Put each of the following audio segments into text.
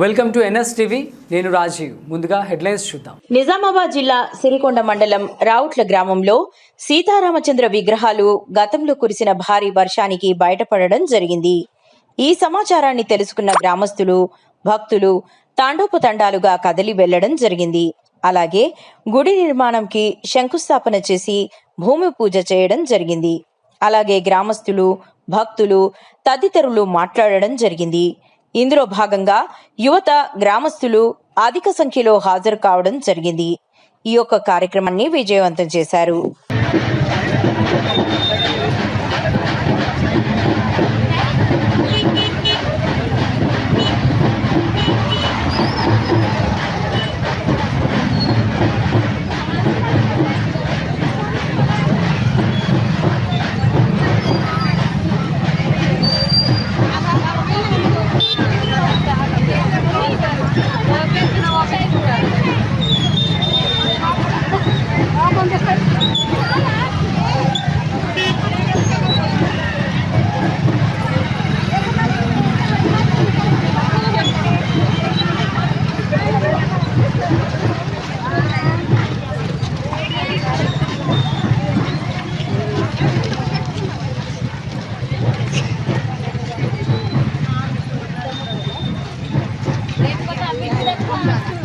Welcome to NS TV. నేను రాజీవ్. ముందుగా headlines చూద్దాం. నిజామాబాద్ జిల్లా సిరికొండ మండలం రావుట్ల గ్రామంలో సీతారామచంద్ర విగ్రహాలు గతంలో కురిసిన భారీ వర్షానికి బయటపడడం జరిగింది. ఈ సమాచారాన్ని తెలుసుకున్న గ్రామస్తులు భక్తులు తాండోపతండాలుగా కదలి వెళ్ళడం జరిగింది. అలాగే గుడి నిర్మాణంకి శంకుస్థాపన చేసి భూమి పూజ చేయడం జరిగింది. అలాగే గ్రామస్తులు భక్తులు తదితరులు మాట్లాడడం జరిగింది. ఇందులో భాగంగా యువత గ్రామస్తులు అధిక సంఖ్యలో హాజరు కావడం జరిగింది. ఈ యొక్క కార్యక్రమాన్ని విజయవంతం చేశారు. Liputan.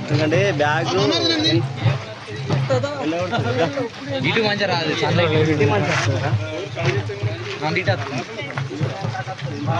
ఎందుకంటే బ్యాగ్ ఇటు మంచిగా రాదు సన్లైట్ ఇటు మంచిగా